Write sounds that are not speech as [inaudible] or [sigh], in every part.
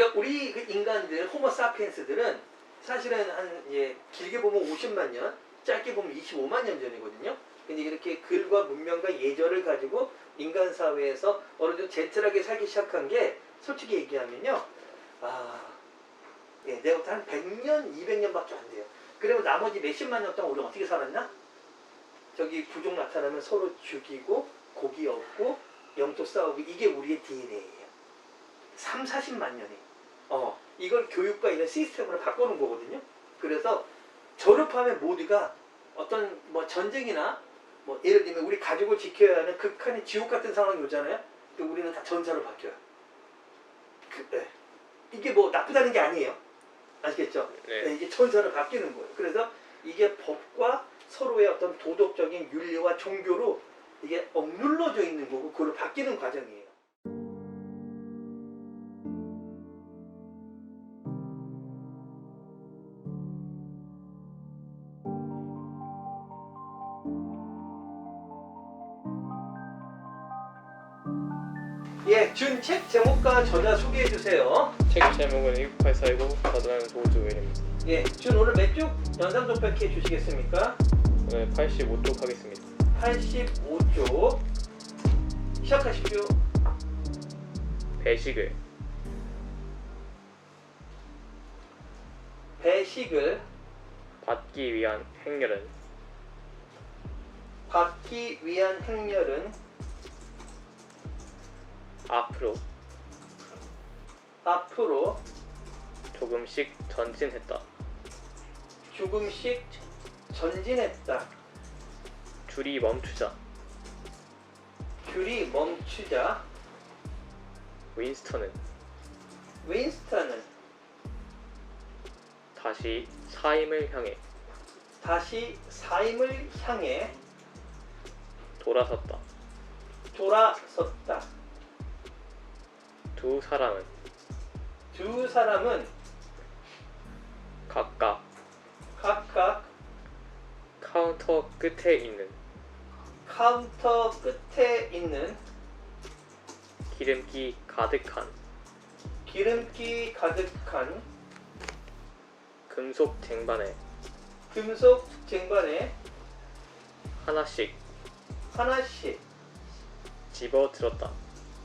그러니까 우리 그 인간들 호모 사피엔스들은 사실은 한 예, 길게 보면 50만 년, 짧게 보면 25만 년 전이거든요. 근데 이렇게 글과 문명과 예절을 가지고 인간 사회에서 어느 정도 젠틀하게 살기 시작한 게 솔직히 얘기하면요. 아, 예, 내가부터 한 100년, 200년밖에 안 돼요. 그리고 나머지 몇십만 년 동안 우리가 어떻게 살았나? 저기 부족 나타나면 서로 죽이고 고기 얻고 영토 싸우고 이게 우리의 DNA예요. 3, 40만 년이. 어, 이걸 교육과 이런 시스템으로 바꿔놓은 거거든요. 그래서 졸업하면 모두가 어떤 뭐 전쟁이나 뭐 예를 들면 우리 가족을 지켜야 하는 극한의 지옥 같은 상황이 오잖아요. 근데 우리는 다 전사로 바뀌어요. 그, 네. 이게 뭐 나쁘다는 게 아니에요. 아시겠죠? 네. 네, 이게 천사로 바뀌는 거예요. 그래서 이게 법과 서로의 어떤 도덕적인 윤리와 종교로 이게 억눌러져 있는 거고 그걸로 바뀌는 과정이에요. 예, 준책 제목과 저자 소개해 주세요. 책 제목은 1984이고 저자는 도주웰입니다. 예, 준 오늘 몇 쪽 연상 도백해 주시겠습니까? 오늘 85쪽 하겠습니다. 85쪽 시작하십시오. 배식을 배식을 받기 위한 행렬은 받기 위한 행렬은 앞으로 앞으로 조금씩 전진했다. 조금씩 전진했다. 줄이 멈추자. 귤이 멈추자. 윈스턴은 윈스턴은 다시 사임을 향해 다시 사임을 향해 돌아섰다. 돌아섰다. 두 사람은 두 사람은 각각 각각 카운터 끝에 있는 카운터 끝에 있는 기름기 가득한 기름기 가득한 금속 쟁반에 금속 쟁반에 하나씩 하나씩 집어 들었다.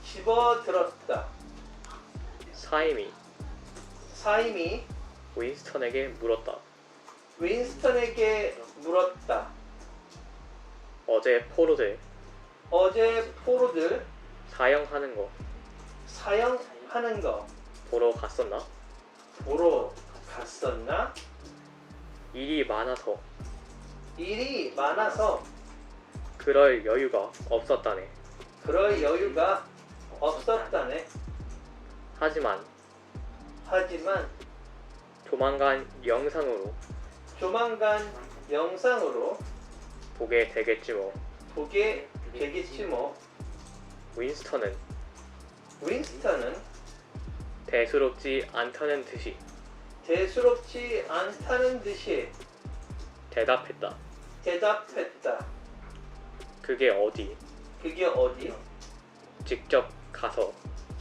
집어 들었다. 사임이 사임이 윈스턴에게 물었다. 윈스턴에게 물었다. 어제 포로들 어제 포로들 사형하는 거 사형하는 거 보러 갔었나? 보러 갔었나? 일이 많아서 일이 많아서 그럴 여유가 없었다네. 그럴 여유가 없었다네. 하지만 하지만 조만간 영상으로 조만간 영상으로 보게 되겠지 뭐. 보게 되겠지 뭐. 윈스턴은 윈스턴은 대수롭지 않다는 듯이 대수롭지 않다는 듯이 대답했다. 대답했다. 그게 어디? 그게 어디? 직접 가서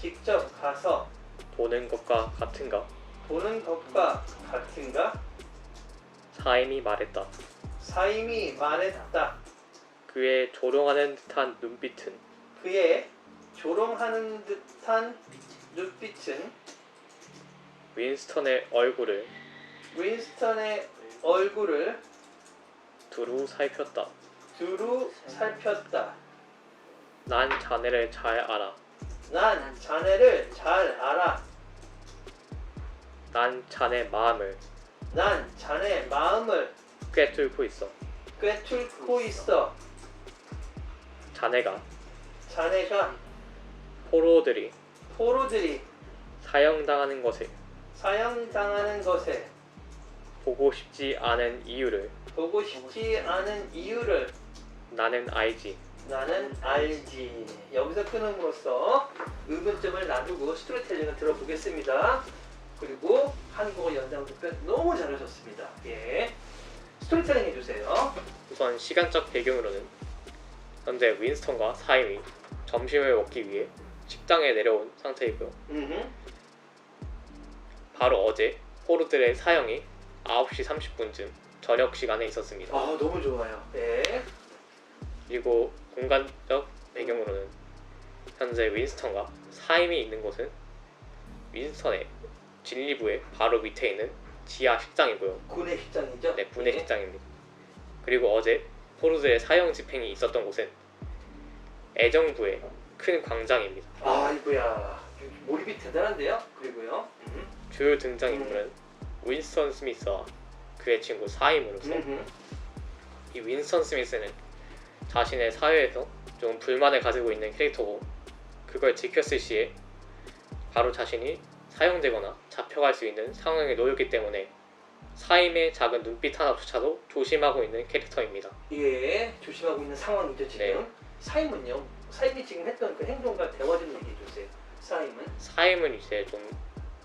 직접 가서 보는 것과 같은가? 보는 것과 같은가? 사임이 말했다. 사임이 말했다. 그의 조롱하는 듯한 눈빛은 그의 조롱하는 듯한 눈빛은 윈스턴의 얼굴을 윈스턴의 얼굴을 두루 살폈다. 두루 살폈다. 난 자네를 잘 알아. 난 자네를 잘 알아. 난 자네 마음을 난 자네 마음을 꿰뚫고 있어. 꿰뚫고 있어. 자네가 자네가 포로들이 포로들이 사형당하는 것을 사형당하는 것에 보고 싶지 않은 이유를 보고 싶지 않은 이유를 나는 알지. 나는 알지. 여기서 끊음으로써 의문점을 놔두고 스토리텔링을 들어보겠습니다. 그리고 한국어 연장 답변 너무 잘하셨습니다. 예. 스토리텔링 해주세요. 우선 시간적 배경으로는 현재 윈스턴과 사임이 점심을 먹기 위해 식당에 내려온 상태이고요. 음흠. 바로 어제 포르들의 사형이 9시 30분쯤 저녁 시간에 있었습니다. 아 너무 좋아요. 네. 그리고 공간적 배경으로는 현재 윈스턴과 사임이 있는 곳은 윈스턴의 진리부의 바로 밑에 있는 지하 식당이고요. 군의 식장이죠. 네, 분해 식당입니다. 그리고 어제 포르드의 사형 집행이 있었던 곳은 애정부의 큰 광장입니다. 아이고야 몰입이 대단한데요. 그리고요. 음. 주요 등장 인물은 윈스턴 스미스와 그의 친구 사임으로서 음. 이 윈스턴 스미스는 자신의 사회에서 좀 불만을 가지고 있는 캐릭터고 그걸 지켰을 시에 바로 자신이 사용되거나 잡혀갈 수 있는 상황에 놓였기 때문에 사임의 작은 눈빛 하나조차도 조심하고 있는 캐릭터입니다. 예, 조심하고 있는 상황이죠 지금. 네. 사임은요. 사임이 지금 했던 그 행동과 대화 좀 얘기해 주세요. 사임은. 사임은 이제 좀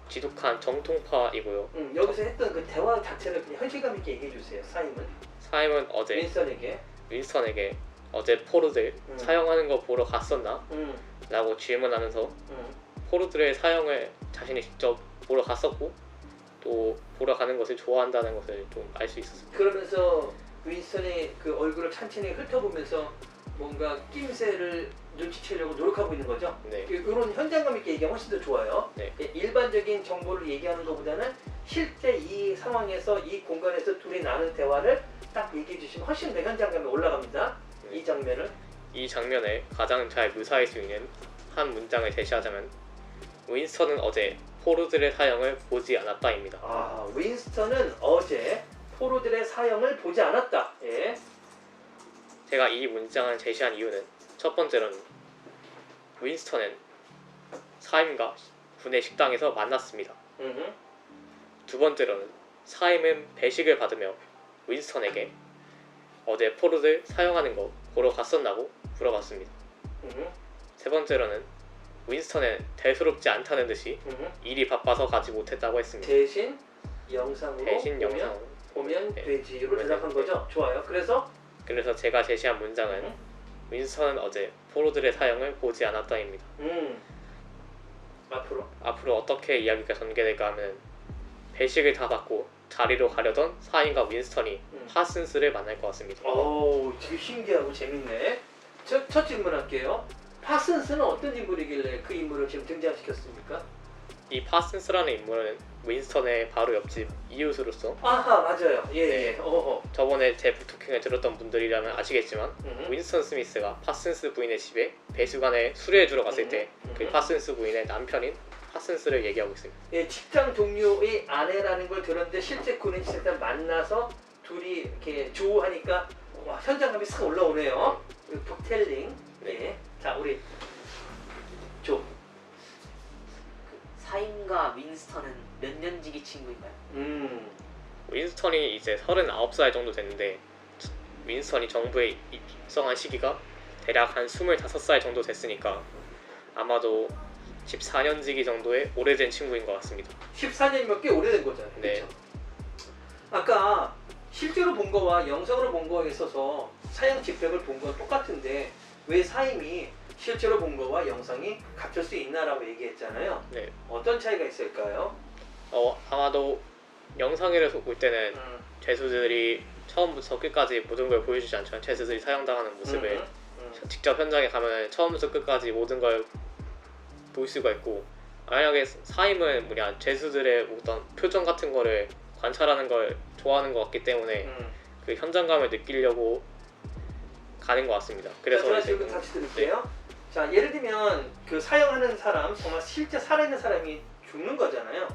지독한 정통파이고요. 음, 여기서 했던 그 대화 자체를 그냥 현실감 있게 얘기해 주세요. 사임은. 사임은 어제 윈스턴에게. 윈스턴에게 어제 포르들 음. 사용하는 거 보러 갔었나? 음, 라고 질문하면서 음. 포르들의 사용을 자신이 직접 보러 갔었고 또 보러 가는 것을 좋아한다는 것을 좀 알 수 있었습니다. 그러면서 윈스턴의 그 얼굴을 찬찬히 훑어보면서 뭔가 낌새를 눈치채려고 노력하고 있는 거죠. 네. 이런 현장감 있게 얘기하면 훨씬 더 좋아요. 네. 예, 일반적인 정보를 얘기하는 것보다는 실제 이 상황에서 이 공간에서 둘이 나눈 대화를 딱 얘기해 주시면 훨씬 더 현장감이 올라갑니다. 네. 이 장면을. 이 장면에 가장 잘 묘사할 수 있는 한 문장을 제시하자면 윈스턴은 어제 포르들의 사형을 보지 않았다입니다. 아, 윈스턴은 어제 포로들의 사형을 보지 않았다. 예. 제가 이 문장을 제시한 이유는 첫 번째로는 윈스턴은 사임과 군의 식당에서 만났습니다. 음. 두 번째로는 사임은 배식을 받으며 윈스턴에게 어제 포르들 사용하는 거 보러 갔었나고 물어봤습니다. 음. 세 번째로는 윈스턴은 대수롭지 않다는 듯이 음. 일이 바빠서 가지 못했다고 했습니다. 대신 영상으로 대신 보면, 영상 보면 네. 되지로 대답한. 거죠. 좋아요. 그래서 그래서 제가 제시한 문장은 음. 윈스턴은 어제 포로들의 사용을 보지 않았다입니다. 음. 앞으로 앞으로 어떻게 이야기가 전개될까 하면 배식을 다 받고 자리로 가려던 사인과 윈스턴이 음. 파슨스를 만날 것 같습니다. 어우, 되게 신기하고 재밌네. 첫, 첫 질문 할게요. 파슨스는 어떤 인물이길래 그 인물을 지금 등장시켰습니까? 이 파슨스라는 인물은 윈스턴의 바로 옆집 이웃으로서 아하, 맞아요. 예, 네. 예. 어허. 저번에 제 부토킹을 들었던 분들이라면 아시겠지만 음. 윈스턴 스미스가 파슨스 부인의 집에 배수관에 수리해 주러 갔을 때그 음. 파슨스 부인의 남편인 파슨스를 얘기하고 있습니다. 예, 직장 동료의 아내라는 걸 들었는데 실제 군인 실때 만나서 둘이 이렇게 조우하니까 와, 현장감이 싹 올라오네요. 그리고 북텔링. 예. 자, 우리 조. 사임과 윈스턴은 몇 년지기 친구인가요? 음. 윈스턴이 이제 39살 정도 됐는데 윈스턴이 정부에 입성한 시기가 대략 한 25살 정도 됐으니까 아마도 14년지기 정도의 오래된 친구인 것 같습니다. 14년이면 꽤 오래된 거잖아요. 네. 그렇죠? 아까 실제로 본 거와 영상으로 본 거에 있어서 사형 집행을 본 건 똑같은데 왜 사임이 실제로 본 거와 영상이 같을 수 있나라고 얘기했잖아요. 네. 어떤 차이가 있을까요? 어, 아마도 영상에서 볼 때는 음, 죄수들이 처음부터 끝까지 모든 걸 보여주지 않지만 죄수들이 사형당하는 모습을 음, 음. 직접 현장에 가면 처음부터 끝까지 모든 걸 볼 수가 있고 만약에 사임은 뭐냐 죄수들의 어떤 표정 같은 거를 관찰하는 걸 좋아하는 것 같기 때문에 음. 그 현장감을 느끼려고 가는 것 같습니다. 그래서 자, 제가 이제 질문 뭐- 다시 드릴게요. 자, 예를 들면 그 사형하는 사람, 정말 실제 살아있는 사람이 죽는 거잖아요.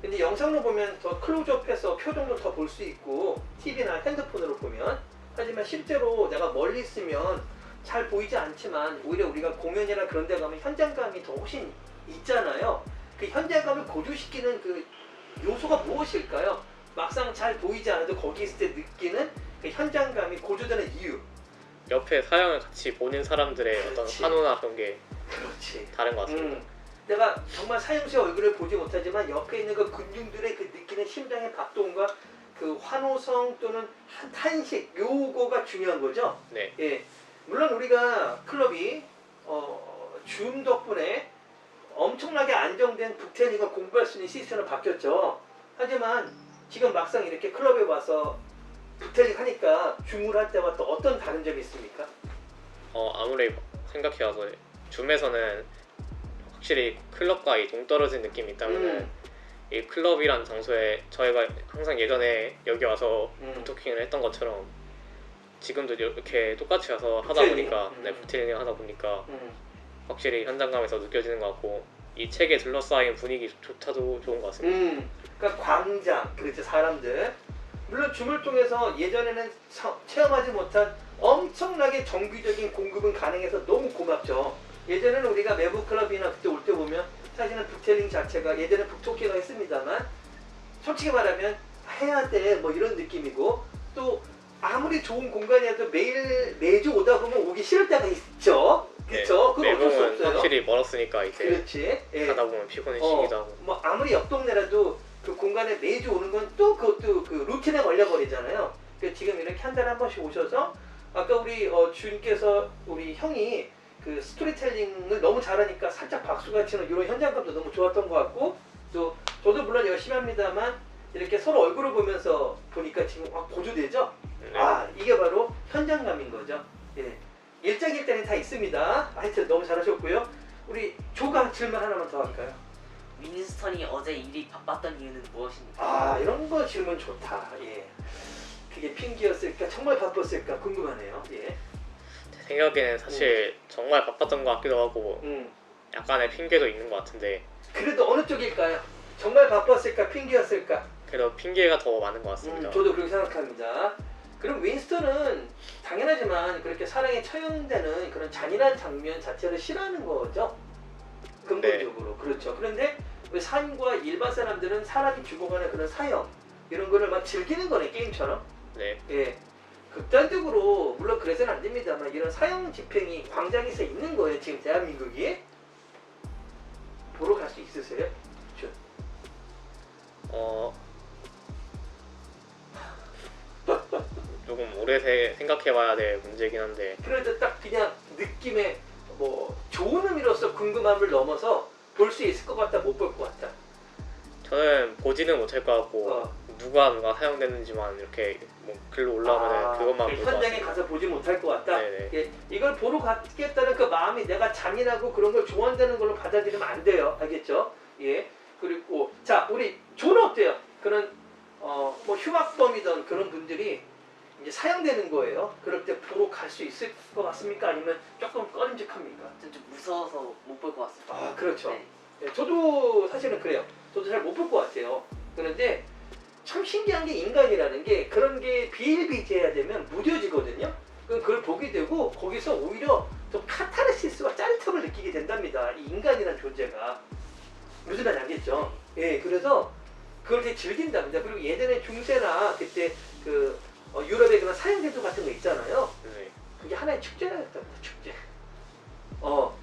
근데 영상으로 보면 더 클로즈업해서 표정도 더 볼 수 있고 TV나 핸드폰으로 보면 하지만 실제로 내가 멀리 있으면 잘 보이지 않지만 오히려 우리가 공연이나 그런 데 가면 현장감이 더 훨씬 있잖아요. 그 현장감을 고조시키는 그 요소가 무엇일까요? 막상 잘 보이지 않아도 거기 있을 때 느끼는 그 현장감이 고조되는 이유. 옆에 사형을 같이 보는 사람들의 어떤 그렇지. 환호나 그런 게 그렇지. 다른 것 같습니다. 음, 내가 정말 사형수의 얼굴을 보지 못하지만 옆에 있는 그 군중들의 그 느끼는 심장의 박동과 그 환호성 또는 한 탄식 요거가 중요한 거죠. 네, 예, 물론 우리가 클럽이 어, 줌 덕분에 엄청나게 안정된 북테닝을 공부할 수 있는 시스템으로 바뀌었죠. 하지만 지금 막상 이렇게 클럽에 와서 북테닝 하니까 줌을 할 때와 또 어떤 다른 점이 있습니까? 어 아무리 생각해봐도 줌에서는 확실히 클럽과 이 동떨어진 느낌이 있다면 은 음, 이 클럽이란 장소에 저희가 항상 예전에 여기 와서 음. 토킹을 했던 것처럼 지금도 이렇게 똑같이 와서 하다? 보니까 음. 네 부테닝 하다 보니까 음. 확실히 현장감에서 느껴지는 것 같고 이 책에 둘러싸인 분위기조차도 좋은 것 같습니다. 음, 그러니까 광장, 그렇죠 사람들. 물론 줌을 통해서 예전에는 서- 체험하지 못한 엄청나게 정규적인 공급은 가능해서 너무 고맙죠. 예전에는 우리가 매부 클럽이나 그때 올 때 보면 사실은 북텔링 자체가 예전에 북토끼가 했습니다만 솔직히 말하면 해야 돼 뭐 이런 느낌이고 또 아무리 좋은 공간이라도 매일 매주 오다 보면 오기 싫을 때가 있죠. 그렇죠? 그건 어쩔 수 없어요. 확실히 멀었으니까 이제 그렇지. 예. 하다 보면 피곤해지기도 하고 뭐 아무리 옆 동네라도 그 공간에 매주 오는 건 또 그것도 그 루틴에 걸려버리잖아요. 그 지금 이렇게 한 달에 한 번씩 오셔서 아까 우리 어, 주님께서 우리 형이 그 스토리텔링을 너무 잘하니까 살짝 박수가 치는 이런 현장감도 너무 좋았던 것 같고 또 저도 물론 열심히 합니다만 이렇게 서로 얼굴을 보면서 보니까 지금 확 고조되죠. 네. 아 이게 바로 현장감인 거죠. 예. 일장일 때는 다 있습니다. 하여튼 너무 잘하셨고요. 우리 조가 질문 하나만 더 할까요? 윈스턴이 어제 일이 바빴던 이유는 무엇입니까? 아 이런 거 질문 좋다. 예. 그게 핑계였을까 정말 바빴을까 궁금하네요. 예. 제 생각에는 사실 정말 바빴던 것 같기도 하고 음. 약간의 핑계도 있는 것 같은데 그래도 어느 쪽일까요? 정말 바빴을까 핑계였을까? 그래도 핑계가 더 많은 것 같습니다. 음, 저도 그렇게 생각합니다. 그럼 윈스턴은 당연하지만 그렇게 사랑에 처형되는 그런 잔인한 장면 자체를 싫어하는 거죠. 근본적으로 그렇죠. 그런데 왜 삶과 일반 사람들은 사람이 죽어가는 그런 사형 이런 거를 막 즐기는 거네 게임처럼. 네. 예. 극단적으로 물론 그래서는 안 됩니다만 이런 사형 집행이 광장에서 있는 거예요 지금 대한민국이 보러 갈 수 있으세요? 어 조금 오래 세- 생각해봐야 될 문제긴 한데 그래도 딱 그냥 느낌에 뭐 좋은 의미로서 궁금함을 넘어서 볼 수 있을 것 같다 못 볼 것 같다 저는 보지는 못할 것 같고 어. 누가 누가 사용됐는지만 이렇게 뭐 글로 올라오면 아, 은 그것만 그볼것 현장에 같습니다. 가서 보지 못할 것 같다 네네. 예, 이걸 보러 갔겠다는 그 마음이 내가 잔인하고 그런 걸 좋아한다는 걸로 받아들이면 안 돼요 알겠죠? 예 그리고 자 우리 조는 어때요? 그런 어 뭐 흉악범이던 그런 분들이 이제 사형되는 거예요 그럴 때 보러 갈 수 있을 것 같습니까? 아니면 조금 꺼림직합니까? 전좀 무서워서 못 볼 것 같습니다. 아 그렇죠 네. 예, 저도 사실은 그래요. 저도 잘 못 볼 것 같아요. 그런데 참 신기한 게 인간이라는 게 그런 게 비일비재해야 되면 무뎌지거든요. 그럼 그걸 보게 되고 거기서 오히려 좀 카타르시스와 짜릿함을 느끼게 된답니다. 이 인간이라는 존재가 무슨 말인지 알겠죠? 예, 그래서 그걸 되게 즐긴답니다. 그리고 예전에 중세나 그때 그 어, 유럽의 그런 사형제도 같은 거 있잖아요. 네. 그게 하나의 축제였답니다. 축제. 어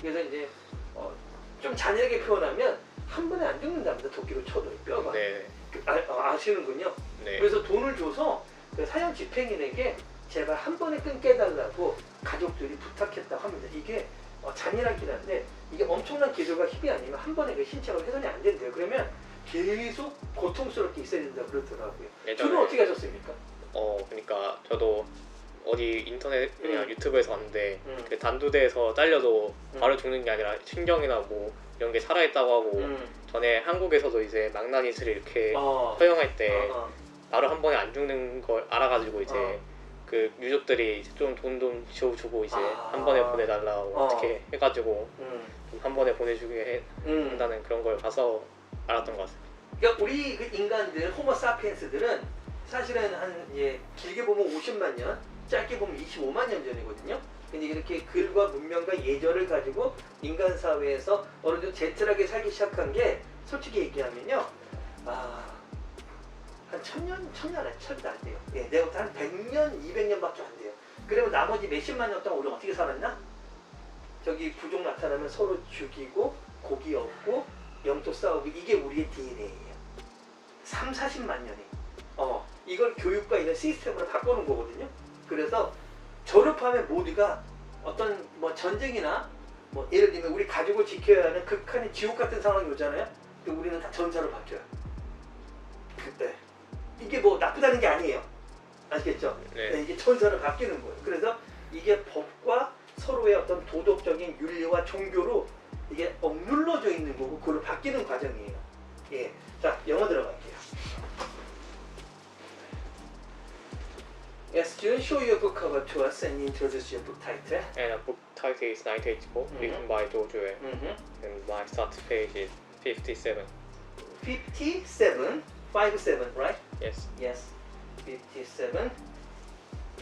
그래서 이제 어, 좀 잔인하게 표현하면 한 번에 안 죽는답니다. 도끼로 쳐도 뼈가. 네. 그, 아, 어, 아시는군요. 네. 그래서 돈을 줘서 그 사형 집행인에게 제발 한 번에 끊게 해달라고 가족들이 부탁했다고 합니다. 이게 어, 잔인하긴 한데 이게 엄청난 기술과 힘이 아니면 한 번에 그 신체가 훼손이 안 된대요. 그러면 계속 고통스럽게 있어야 된다 그러더라고요. 예전에 주로 어떻게 하셨습니까? 어 그러니까 저도 어디 인터넷이나 음. 유튜브에서 봤는데 음. 그 단두대에서 잘려도 음. 바로 죽는 게 아니라 신경이나 뭐 이런 게 살아있다고 하고 음. 전에 한국에서도 이제 망나니스를 이렇게 어. 허용할 때 어, 어. 바로 한 번에 안 죽는 걸 알아가지고 이제 어. 그 유족들이 이제 좀돈좀 주고 이제 아. 한 번에 보내달라고 어. 어. 떻게 해가지고 음. 좀한 번에 보내주게 해- 음. 한다는 그런 걸 봐서 알았던 것 같습니다. 그러니까 우리 그 인간들 호모 사피엔스들은 사실은 한 예, 길게 보면 50만 년, 짧게 보면 25만 년 전이거든요. 근데 이렇게 글과 문명과 예절을 가지고 인간 사회에서 어느 정도 제틀하게 살기 시작한 게 솔직히 얘기하면요. 아, 한 천년, 천년 안 천도 안 돼요. 예, 내가 한 100년, 200년밖에 안 돼요. 그리고 나머지 몇십만 년 동안 우리 어떻게 살았나? 저기 부족 나타나면 서로 죽이고 고기 얻고 영토 싸우고 이게 우리의 DNA예요. 3, 40만 년이. 어, 이걸 교육과 이런 시스템으로 바꾸는 거거든요. 그래서 졸업하면 모두가 어떤 뭐 전쟁이나 뭐 예를 들면 우리 가족을 지켜야 하는 극한의 지옥 같은 상황이 오잖아요. 근데 우리는 다 전사로 바뀌어요. 그때 이게 뭐 나쁘다는 게 아니에요. 아시겠죠? 네. 이게 천사로 바뀌는 거예요. 그래서 이게 법과 서로의 어떤 도덕적인 윤리와 종교로 이게 억눌러져 있는 거고 그걸로 바뀌는 과정이에요. 예. 자, 영어 들어갈게요. Yes, do you show your book cover to us and introduce your book title. And a book title is 1984, written by George Orwell. Mm-hmm. And my start page is 57. 57, 57, right? Yes. Yes, 57.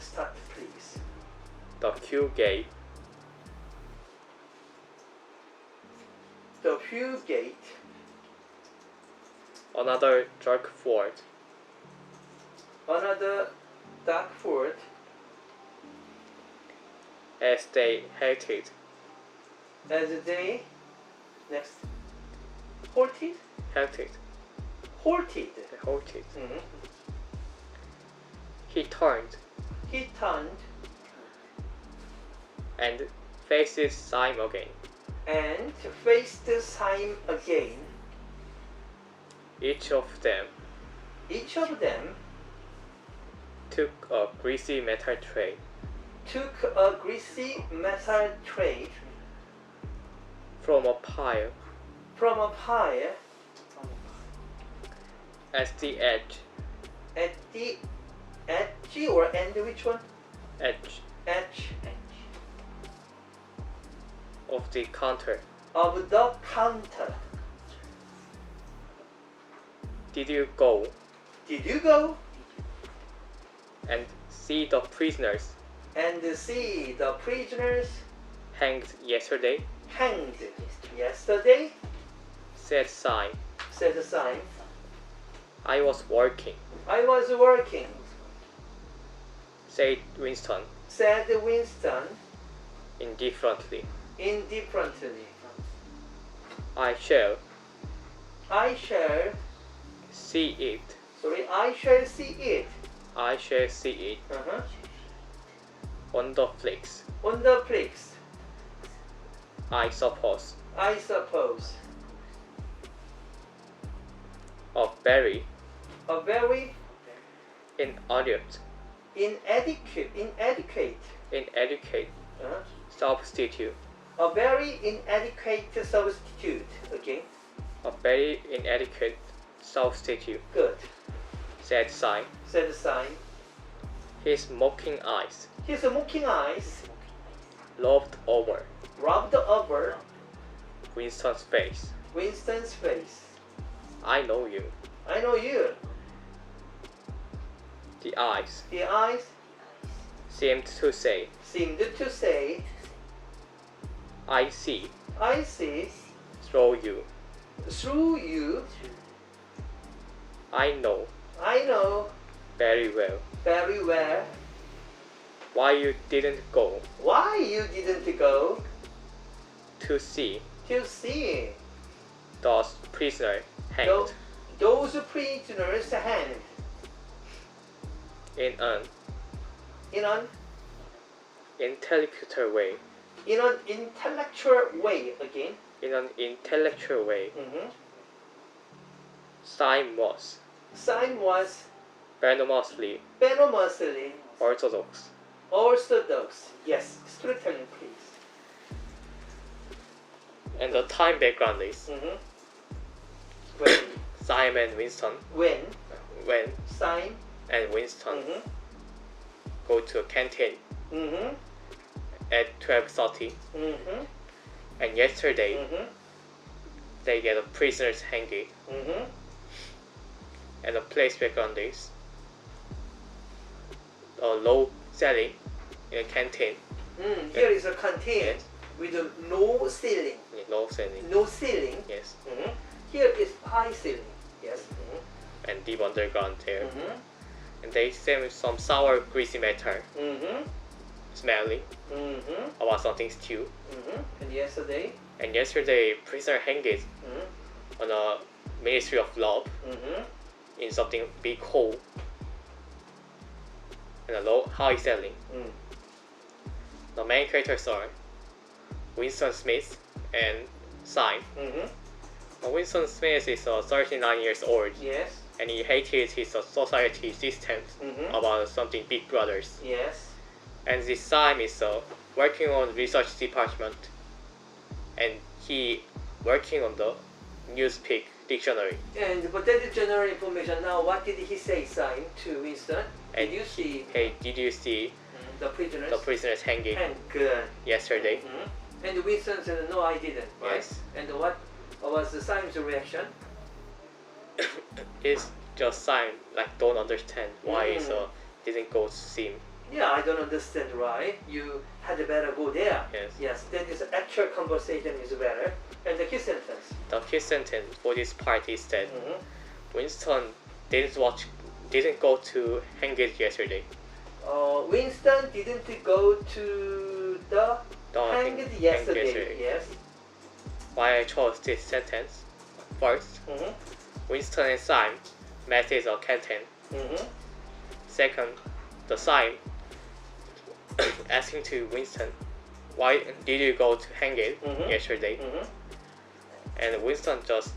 Start, please. The Q gate The Pew Gate. another dark fort Another dark fort as they hated as they next halted hated halted halted. Mhm. He turned. He turned. And faces Syme again. and faced Syme again. Each of them. Each of them took a greasy metal tray. Took a greasy metal tray. From a pile. From a pile. At the edge. At the edge or end which one? Edge. Edge. Edge. of the counter. of the counter. Did you go? Did you go and see the prisoners and see the prisoners hanged yesterday? hanged yesterday Said Syme. said Syme I was working. I was working Said Winston said Winston indifferently. indifferently. I shall I shall, see it. sorry, I shall see it I shall see it uh-huh, on the flicks. on the flicks, I suppose. I suppose. A very A very inadequate, inadequate, inadequate, inadequate uh, substitute. a very inadequate substitute. Okay, A very inadequate substitute, good, said sign. said sign. His mocking eyes His mocking eyes loved over rubbed over Winston's face. Winston's face. I know you. I know you. The eyes The eyes seemed to say, seemed to say, I see I see through you. through you. I know I know very well. very well. Why you didn't go? Why you didn't go? To see to see. those prisoners hanged tho- those prisoners hanged in an in an intellectual way. in an intellectual way again. In an intellectual way, Mm-hmm. Syme was Sign was venomously venomously orthodox. orthodox. Yes, strictly please. And the time background is Mm-hmm. When and Winston, when when sign. and Winston Mm-hmm. go to a canteen Mm-hmm. at 12.30 Mm-hmm. and yesterday Mm-hmm. they get a prisoners hanging Mm-hmm. And the place background this a low ceiling in a canteen Mm, here is a canteen yes with a no ceiling. yeah, low ceiling No ceiling. yes Mhm. Here is high ceiling. Yes. Mm-hmm. and deep underground there Mm-hmm. and they smell some sour greasy matter Mm-hmm. smelling Mm-hmm. about something stew Mm-hmm. And yesterday. and yesterday prisoner hanged on a ministry of love. In something big hole and a low high ceiling Mm. the main characters are Winston Smith and Syme. Mm-hmm. Winston Smith is uh, 39 years old Yes. and he hated his uh, society systems Mm-hmm. about something Big Brothers. Yes. And this Syme is uh, working on research department and he working on the Newspeak dictionary. And but that is general information. Now, what did he say, sign to Winston? Did you see Hey, did you see mm, the prisoners? the prisoners hanging And good. yesterday? Mhm. And Winston said, "No, I didn't." Right? Yes. And what was the Simon's reaction? [coughs] It's just Syme like don't understand why Mm. it's uh, didn't go to see him. Yeah, I don't understand why you had better go there. Yes. Yes, that is actual conversation is better. And the key sentence. The key sentence for this part is that Mhm. Winston didn't watch, didn't go to Hangate yesterday. Uh, Winston didn't go to the The hanged hang- yesterday. yesterday. Yes. Why I chose this sentence? First, Mm-hmm. Winston and Syme met at a canteen. Mm-hmm. Second, the Syme asking to Winston, why did you go to Hangate Mhm. yesterday? Mm-hmm. And Winston just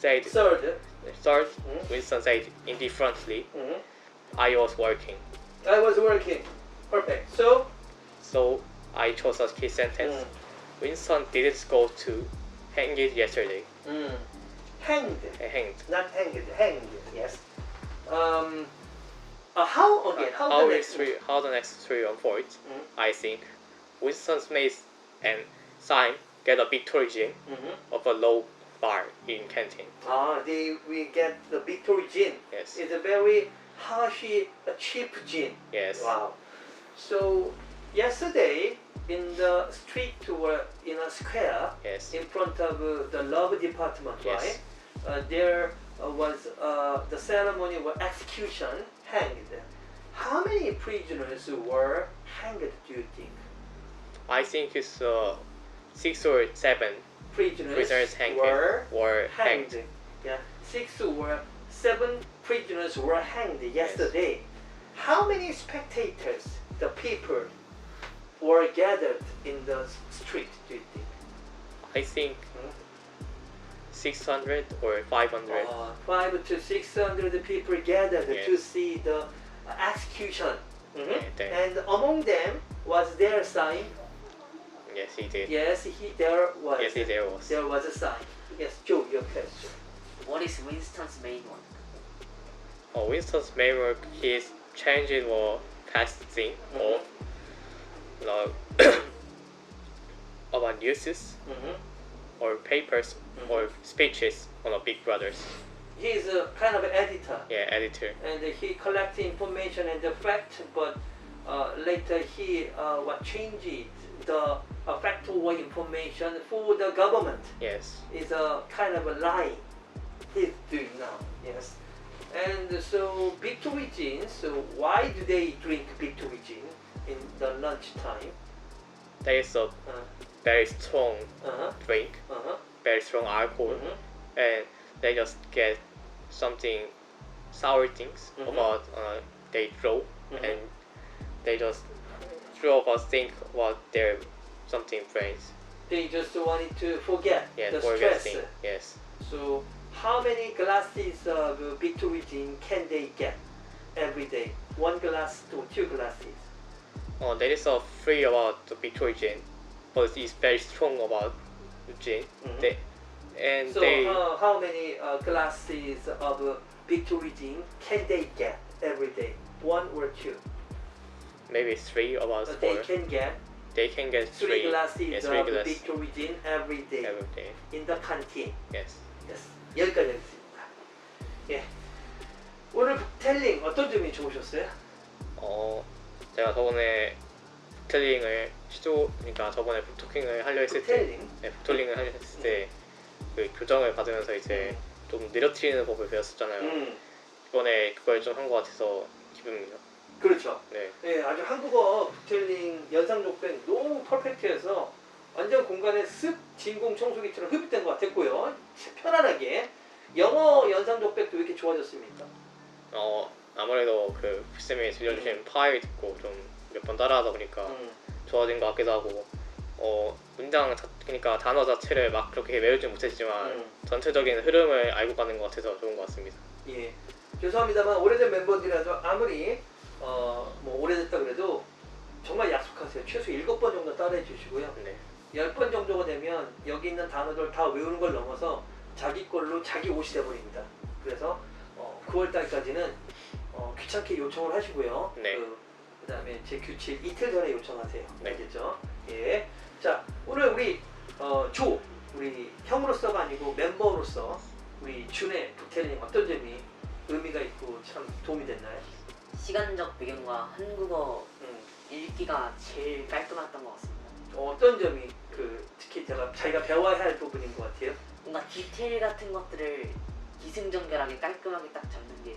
said, Third. third, Mhm. Winston said indifferently, Mm-hmm. I was working. I was working. Perfect. So. So I chose a key sentence. Mm. Winston didn't go to Hangate yesterday. Mm. Hanged. He hanged. Not hanged. Hanged. Yes. Um. Uh, how again? How, how the next? three, how the next three? Mm. I think Winston Smith and Syme get a victory gin Mm-hmm. of a low bar in canteen. Ah, they we get the Victory gin. Yes. It's a very harshy, a cheap gin. Yes. Wow. So yesterday in the street or in a square Yes. in front of uh, the love department, Yes. right? Uh, there uh, was uh, the ceremony of execution, hanged. How many prisoners were hanged? Do you think? I think it's uh, six or seven Prisoners, prisoners hanged. were were hanged. hanged. Yeah, six or seven prisoners were hanged yesterday. How many spectators, the people, were gathered in the street? Do you think? I think Hmm? 600 or 500. Uh, five to six hundred people gathered to see the uh, execution. Mhm. Yeah. And among them was their sign. Yes, he did. Yes, he there was. Yes, he there was. There was a sign. Yes, Joe, your question. What is Winston's main one? Oh, Winston's main work is changing or casting or Mhm. like [coughs] about newses Mhm. Or papers or speeches on a Big Brothers. He is a kind of editor. Yeah, editor. and he collect information and the fact, but uh, later he uh, what changed the uh, factual information for the government Yes. is a kind of a lie he's doing now. Yes, and so victory gin. So why do they drink victory gin in the lunch time? That is a Uh very strong huh. drink, Uh huh. very strong alcohol, Mhm. and they just get something sour things Mhm. about uh, they throw, Mhm. and they just throw of us think about their something friends. They just wanted to forget Yeah, the stress. Yes. So, how many glasses of victory gin can they get every day? One glass to two glasses. Oh, there is a free about the Victory gin, but it's very strong about the gin. Mhm. They, and So, they uh, how many uh, glasses of uh, victory gin can they get every day? One or two? maybe three about Uh, four. they can get They can get three, three, glasses yes, three of glass victory gin every day every day. in the canteen. Yes. Yes. 여기까지 하겠습니다. 예. 오늘 텔링 어떤 점이 좋으셨어요? 어, 제가 저번에 북텔링을 시도, 그러니까 저번에 북토킹을 하려 했을 때, 텔링. 네, 북토링을 하려 했을 때, 그 교정을 받으면서 이제 좀 느려뜨리는 법을 배웠었잖아요. 음. 이번에 그걸 좀 한 것 같아서 기쁩니다. 그렇죠. 네. 네, 아주 한국어 북텔링 연상족된 너무 퍼펙트해서 완전 공간에 습 진공 청소기처럼 흡입된 것 같았고요. 편안하게 영어 연상족백도 왜 이렇게 좋아졌습니까? 어, 아무래도 그 쌤이 들려주신 파일 듣고 좀 몇 번 따라하다 보니까 음. 좋아진 것 같기도 하고 어 문장 자, 그러니까 단어 자체를 막 그렇게 외우지 못했지만 음. 전체적인 흐름을 알고 가는 것 같아서 좋은 것 같습니다. 예. 죄송합니다만 오래된 멤버들이라도 아무리 어, 뭐 오래됐다 그래도 정말 약속하세요. 최소 일곱 번 정도 따라해 주시고요. 네. 열번 정도가 되면 여기 있는 단어들 다 외우는 걸 넘어서 자기 걸로 자기 옷이 돼버립니다. 그래서 어, 9월 달까지는 어, 귀찮게 요청을 하시고요. 네. 그, 그다음에 제 규칙 이틀 전에 요청하세요. 네. 알겠죠? 예. 자 오늘 우리 어, 조 우리 형으로서가 아니고 멤버로서 우리 준의 부텔님 어떤 점이 의미가 있고 참 도움이 됐나요? 시간적 배경과 한국어 음. 읽기가 제일 깔끔했던 것 같습니다. 어떤 점이 그 특히 제가 자기가 배워야 할 부분인 것 같아요. 뭔가 디테일 같은 것들을 기승전결하게 깔끔하게 딱 잡는 게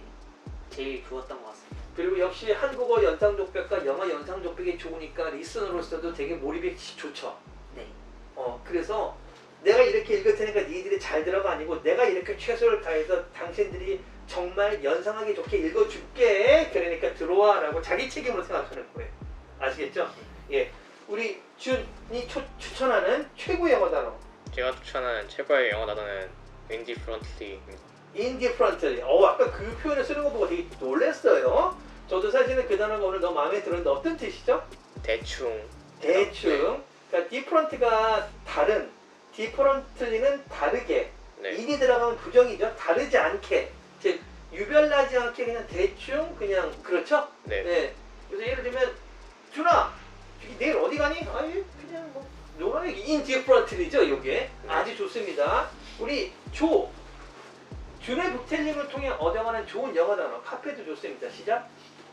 제일 좋았던 것 같습니다. 그리고 역시 한국어 연상족백과 영어 연상족백이 좋으니까 리스너로서도 되게 몰입이 좋죠. 네. 어 그래서 내가 이렇게 읽을 테니까 니들이 잘 들어가 아니고 내가 이렇게 최선을 다해서 당신들이 정말 연상하기 좋게 읽어줄게. 그러니까 들어와라고 자기 책임으로 생각하는 거예요. 아시겠죠? 예. 우리 준이 초- 추천하는 최고 영어 단어 제가 추천하는 최고의 영어 단어는 indifferently입니다. indifferently. 어 아까 그 표현을 쓰는 거 보고 되게 놀랐어요. 저도 사실은 그 단어가 오늘 너무 마음에 들었는데 어떤 뜻이죠? 대충 대충. 그러니까 different가 다른, differently는 다르게. 네. 인이 들어가면 부정이죠. 다르지 않게. 즉 유별나지 않게 그냥 대충 그냥 그렇죠? 네. 네. 그래서 예를 들면 준아, 내일 어디 가니? 아니 그냥 뭐 노란이 indifferently죠. 요게 아주 좋습니다. 우리 조 준의 북텔링을 통해 얻어가는 좋은 영어 단어 카페도 좋습니다. 시작.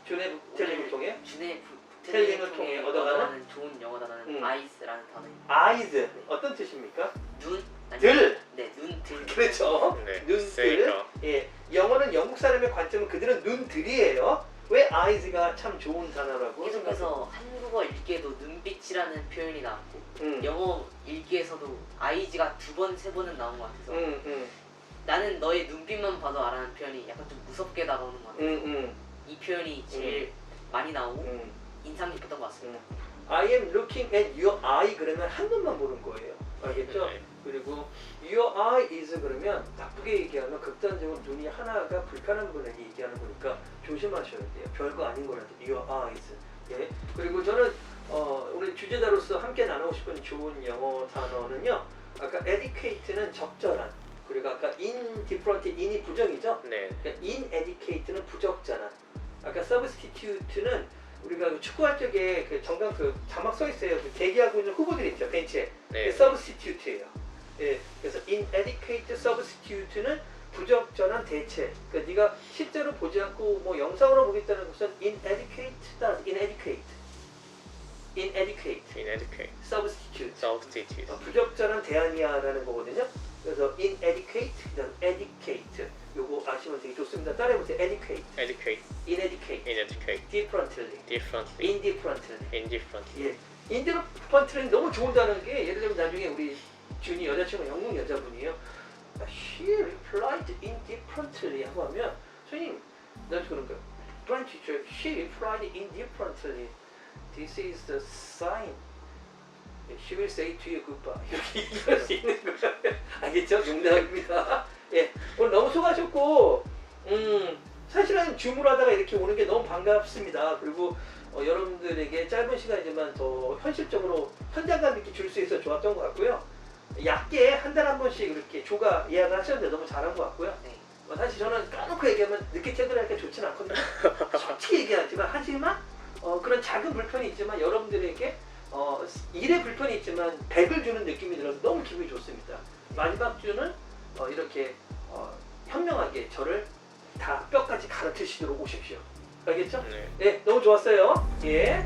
준의 북텔링을 통해 준의 텔링을 부텔링을 통해 얻어가는 좋은 영어 단어는 음. 아이스라는 단어입니다. eyes 어떤 뜻입니까? 눈? 아니, 들. 네, 눈, 들. [laughs] 그렇죠. 네. 눈들. 쓰이죠. 예, 영어는 영국 사람의 관점은 그들은 눈들이에요. 왜 eyes가 참 좋은 단어라고? 계속해서 한국어 읽기에도 눈빛이라는 표현이 나왔고 음, 영어 읽기에서도 아이즈가 두 번, 세 번은 나온 것 같아서 음, 음, 나는 너의 눈빛만 봐도 알아는 표현이 약간 좀 무섭게 다가오는 것 같아요. 음, 음, 이 표현이 제일 많이 나오고 음. 인상 깊었던 것 같습니다. I am looking at your eye 그러면 한 눈만 보는 거예요. 알겠죠? 네. 그리고 your eye is 그러면 나쁘게 얘기하면 극단적으로 눈이 하나가 불편한 분에게 얘기하는 거니까 조심하셔야 돼요. 별거 아닌 거라도 your eyes. 예. 그리고 저는 어, 우리 주제자로서 함께 나누고 싶은 좋은 영어 단어는요. 아까 educate는 적절한. 그리고 아까 indifferent, in이 부정이죠. 네. 그러니까 inadequate는 부적절한. 아까 substitute는 우리가 그 축구할 적에 그 정강 그 자막 써 있어요. 그 대기하고 있는 후보들 있죠 벤치에. 네. substitute예요. 예, 그래서 inadequate substitute는 부적절한 대체. 그러니까 네가 실제로 보지 않고 뭐 영상으로 보겠다는 것은 inadequate다. inadequate. inadequate. inadequate, substitute. substitute. 어, 부적절한 대안이야라는 거거든요. 그래서 inadequate, 그다음 educate. 요거 아시면 되게 좋습니다. 따라해보세요. educate, educate, inadequate, inadequate, differently, differently, indifferently. indifferently. 예. 인디퍼런트는 너무 좋은다는 게 예를 들면 나중에 우리 준이 여자친구 영국 여자분이에요. 아, She replied indifferently 하고 하면 선생님 나 그런 거예요. French teacher, she replied indifferently. This is the sign. She will say to you goodbye. [laughs] 이렇게 얘기할 수 있는 거예요. 알겠죠? 농담입니다. 사실은 줌으로 하다가 이렇게 오는 게 너무 반갑습니다. 그리고 어, 여러분들에게 짧은 시간이지만 더 현실적으로 현장감 있게 줄 수 있어 좋았던 것 같고요. 얕게 한 달에 한 번씩 이렇게 조가 예약을 하셨는데 너무 잘한 것 같고요. 네. 어, 사실 저는 까놓고 얘기하면 늦게 퇴근하니까 좋진 않거든요. [laughs] 솔직히 얘기하지만 하지만 어, 그런 작은 불편이 있지만 여러분들에게 어, 일의 불편이 있지만 100을 주는 느낌이 들어서 너무 기분이 좋습니다. 마지막 주는 어, 이렇게 어, 현명하게 저를 다 뼈까지 가르치시도록 오십시오. 알겠죠? 네. 네, 너무 좋았어요. 예.